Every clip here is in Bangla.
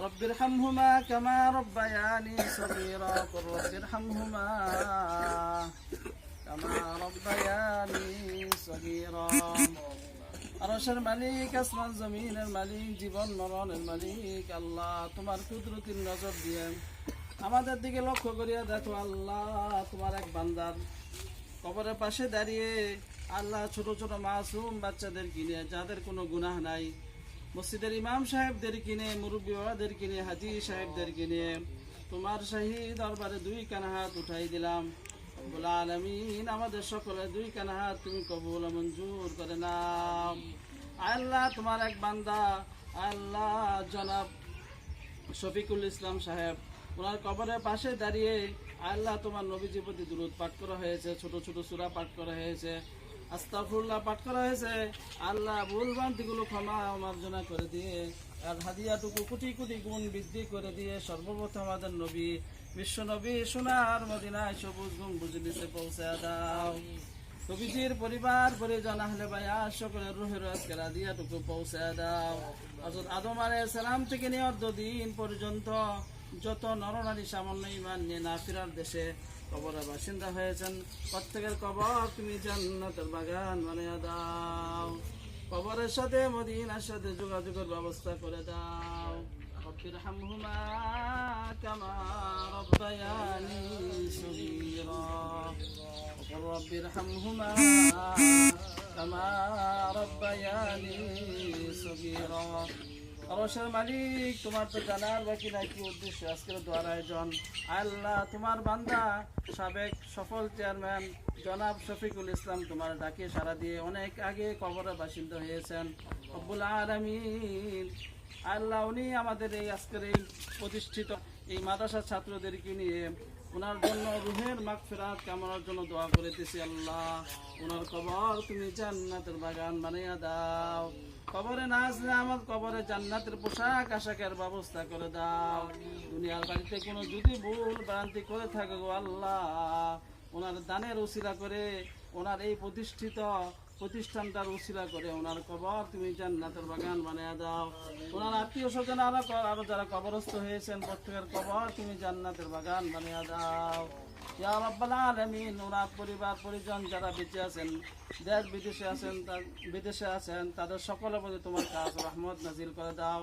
رب ارحمهما كما ربياني صغيرا قل رب ارحمهما كما ربياني صغيرا আরশের মালিক আসমান জমিনের মালিক জীবন মরণের মালিক আল্লাহ তোমার কুদরতির নজর দিয়ে আমাদের দিকে লক্ষ্য করিয়া দেখো আল্লাহ তোমার এক বান্দার কবরের পাশে দাঁড়িয়ে আল্লাহ ছোট ছোট মাসুম বাচ্চাদের কিনে যাদের কোনো গুনাহ নাই মসজিদের ইমাম সাহেবদের কিনে মুরব্বী কিনে, হাজি সাহেবদের কিনে, তোমার শাহী দরবারে দুই কানা হাত উঠাই দিলাম। বলে আলমিন আমাদের সকলে দুই কানা হাত তুমি কবুল মঞ্জুর করে নাম আল্লাহ, তোমার এক বান্দা। আল্লাহ, জনাব শফিকুল ইসলাম সাহেব, ওনার কবরের পাশে দাঁড়িয়ে আল্লাহ, তোমার নবীজির প্রতি দূরত পাঠ করা হয়েছে, ছোট ছোট সূরা পাঠ করা হয়েছে। আস্তাফুল্লাহ পাঠ করা হয়েছে। আল্লাহ ভুল ভ্রান্তিগুলো ক্ষমা মার্জনা করে দিয়ে, আর হাদিয়াটুকু কোটি কোটি গুণ বৃদ্ধি করে দিয়ে সর্বপ্রথম আমাদের নবী, বিশ্ব নবী সোনার মদিনায় সবুজ গুণ বুঝলিতে পৌঁছে দাও। নবীজির পরিবার, পরিজন, আহলে ভাইয়া সকলের রুহের আজকের আদিয়াটুকু পৌঁছে দাও। হযরত আদম আলাইহিস সালাম থেকে নিয়ে দিন পর্যন্ত যত নরনারী সামান্য ইমান নিয়ে না ফিরার দেশে কবরের বাসিন্দা হয়েছেন। প্রত্যেকের কবর তুমি জান্নাতের বাগান বানিয়ে দাও। কবরের সাথে, মদিনার সাথে যোগাযোগের ব্যবস্থা করে দাও। হামহুমা কামা রব্বায়ানি সগীরা। রব্বায়ানি সগীরা। অবসর মালিক, তোমার তো জানার বাকি নাই কি উদ্দেশ্য? আজকের দোয়ার আয়োজন। আল্লাহ তোমার বান্দা, সাবেক সফল চেয়ারম্যান জনাব শফিকুল ইসলাম তোমার ডাকে সারা দিয়ে অনেক আগে কবরের বাসিন্দা হয়েছেন। আব্বুল আলমিন। আল্লাহ উনি আমাদের এই আজকের এই প্রতিষ্ঠিত এই মাদ্রাসার ছাত্রদেরকে নিয়ে ওনার জন্য রুহের মাগ ফেরাত কামনার জন্য দোয়া করিতেছি আল্লাহ। ওনার কবর তুমি জান্নাতের বাগান বানিয়ে দাও। কবরে না আসলে আমার কবরে জান্নাতের পোশাক, আশাকের ব্যবস্থা করে দাও। দুনিয়ার বাড়িতে কোনো যদি ভুল ভ্রান্তি করে থাকে আল্লাহ। ওনার দানের উসিলা করে ওনার এই প্রতিষ্ঠিত প্রতিষ্ঠানটার উসিলা করে, ওনার কবর, তুমি জান্নাতের বাগান বানিয়ে দাও। ওনার আত্মীয় স্বজন আরও আরও যারা কবরস্থ হয়েছেন, প্রত্যেকের কবর তুমি জান্নাতের বাগান বানিয়ে দাও। পরিবার, পরিজন যারা বেঁচে আছেন, দেশ বিদেশে আছেন বিদেশে আছেন, তাদের সকলের প্রতি তোমার কাজ রহমত নাজিল করে দাও।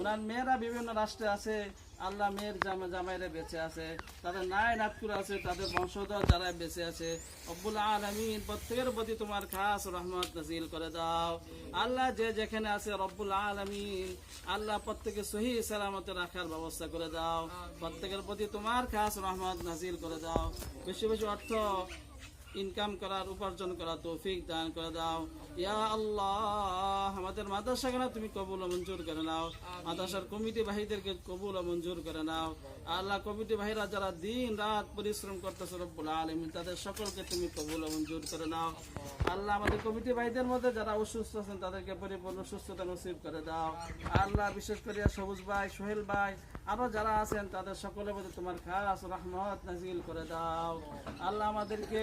ওনার মেয়েরা বিভিন্ন রাষ্ট্রে আছে আল্লাহ মেয়ের জামা জামাইরা বেঁচে আছে, তাদের নাই নাতকুর আছে, তাদের বংশধর যারা বেঁচে আছে অব্বুল আলমিন প্রত্যেকের প্রতি তোমার খাস রহমত নাজিল করে দাও। আল্লাহ যে যেখানে আছে রব্বুল আলমিন, আল্লাহ প্রত্যেকে সহি সালামতে রাখার ব্যবস্থা করে দাও। প্রত্যেকের প্রতি তোমার খাস রহমত নাজিল করে দাও। বেশি বেশি অর্থ ইনকাম করার, উপার্জন করার তৌফিক দান করে দাও। ইয়া আল্লাহ, আমাদের মাদ্রাসাখানা তুমি কবুল ও মঞ্জুর করে নাও? মাদ্রাসার কমিটি ভাইদেরকে কবুল ও মঞ্জুর করে নাও। আল্লাহ, কমিটি ভাইরা যারা দিন রাত পরিশ্রম করতেছে রব্বুল আলমিন, তাদের সকলকে তুমি কবুল ও মঞ্জুর করে নাও। আল্লাহ, আমাদের কমিটি ভাইদের মধ্যে যারা অসুস্থ আছেন, তাদেরকে পরিপূর্ণ সুস্থতা নসিব করে দাও। আল্লাহ, বিশেষ করে সবুজ ভাই, সোহেল ভাই, আরও যারা আছেন, তাদের সকলের মধ্যে তোমার খাস রহমত নাজিল করে দাও। আল্লাহ, আমাদেরকে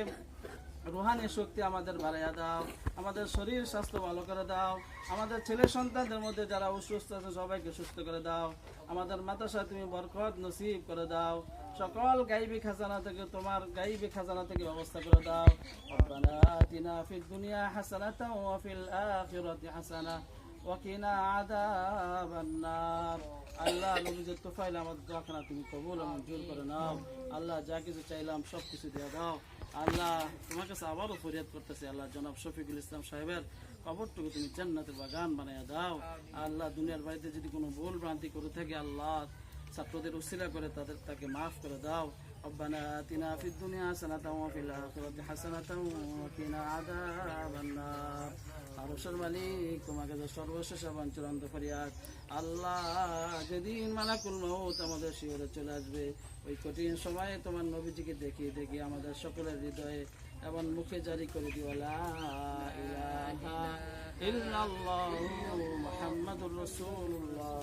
রুহানি শক্তি আমাদের বাড়াইয়া দাও, আমাদের শরীর স্বাস্থ্য ভালো করে দাও, আমাদের ছেলে সন্তানদের মধ্যে যারা অসুস্থ আছে সবাইকে সুস্থ করে দাও, আমাদের মাতাসা তুমি বরকত নসিব করে দাও, সকল গাইবি খাজানা থেকে তোমার গাইবি খাজানা থেকে ব্যবস্থা করে দাও। দুনিয়া আখিরাতি হাসানা ওয়াকিনা আযাবান নার আল্লাহ নবীজের আমাদের কবুল মঞ্জুর করে নাও। আল্লাহ যা কিছু চাইলাম সব কিছু দিয়ে দাও। আল্লাহ তোমার কাছে আবারও ফরিয়াদ করতেছে। আল্লাহ জনাব শফিকুল ইসলাম সাহেবের কবরটুকু তুমি জান্নাতের বাগান বানাইয়া দাও। আল্লাহ দুনিয়ার বাড়িতে যদি কোনো ভুল ভ্রান্তি করে থাকে আল্লাহ ছাত্রদের উসিলা করে তাদের তাকে মাফ করে দাও। ربنا آتنا في الدنيا حسنة وفي الآخرة حسنة وقنا عذاب النار আরশের মালিক তোমাকে যে সর্বশেষ আহ্বান চূড়ান্ত ফরিয়াদ আল্লাহ যেদিন মালাকুল মৌত আমাদের শিওরে চলে আসবে ওই কঠিন সময়ে তোমার নবীজিকে দেখি দেখি আমাদের সকলের হৃদয়ে এবং মুখে জারি করে দিও লা ইলাহা ইল্লাল্লাহু মুহাম্মাদুর রাসূলুল্লাহ